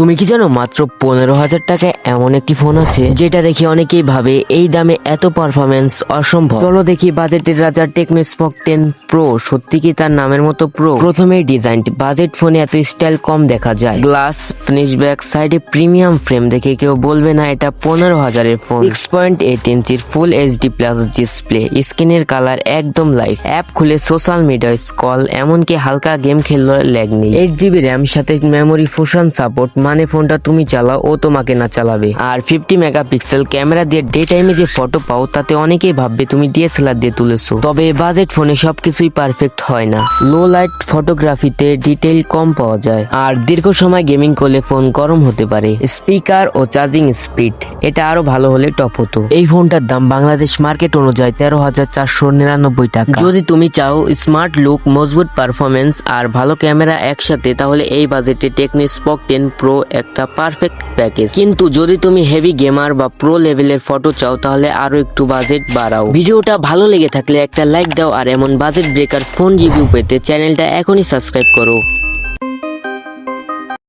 তুমি কি জানো, মাত্র পনেরো হাজার টাকায় এমন একটি ফোন আছে, যেটা দেখে অনেকেই ভাবে এই দামে এত পারফরমেন্স অসম্ভব। চলো দেখি বাজেটের রাজা টেকনো স্পক টেন প্রো সত্যি কি তার নামের মতো প্রো প্রথমেই ডিজাইনটি বাজেট ফোনে এত স্টাইল কম দেখা যায়। গ্লাস ফিনিশ ব্যাক সাইডে প্রিমিয়াম ফ্রেম দেখে কেউ বলবে না, এটা পনেরো হাজারের ফোন সিক্স পয়েন্ট এইট ইঞ্চির ফুল এইচডি প্লাস ডিসপ্লে স্ক্রিনের কালার একদম লাইভ অ্যাপ খুলে সোশ্যাল মিডিয়া স্কল এমনকি হালকা গেম খেললে ল্যাগ নেই। এইট জিবি র্যাম সাথে মেমোরি ফুশন সাপোর্ট মানে ফোনটা তুমি চালাও, ও তোমাকে না চালাবে। আর ফিফটি মেগাপিক্সেল ক্যামেরা দিয়ে ডে টাইমে যে ফটো পাও, তাতে অনেকেই ভাববে তুমি ডিএসএলআর দিয়ে তুলেছো। তবে বাজেট ফোনে সবকিছুই পারফেক্ট হয় না। লো লাইট ফটোগ্রাফিতে ডিটেইল কম পাওয়া যায়। আর দীর্ঘ সময় গেমিং করলে ফোন গরম হতে পারে। স্পিকার ও চার্জিং স্পিড এটা আরও ভালো হলে টপ হতো। এই ফোনটার দাম বাংলাদেশ মার্কেট অনুযায়ী তেরো হাজার চারশো নিরানব্বই টাকা। যদি তুমি চাও স্মার্ট লুক মজবুত পারফরমেন্স আর ভালো ক্যামেরা একসাথে, তাহলে এই বাজেটে টেকনো স্পক টেন প্রো একটা পারফেক্ট প্যাকেজ কিন্তু যদি তুমি হেভি গেমার বা প্রো লেভেলের ফটো চাও, তাহলে আরও একটু বাজেট বাড়াও। ভিডিওটা ভালো লেগে থাকলে একটা লাইক দাও আর এমন বাজেট ব্রেকার ফোন রিভিউ পেতে চ্যানেলটা এখনই সাবস্ক্রাইব করো।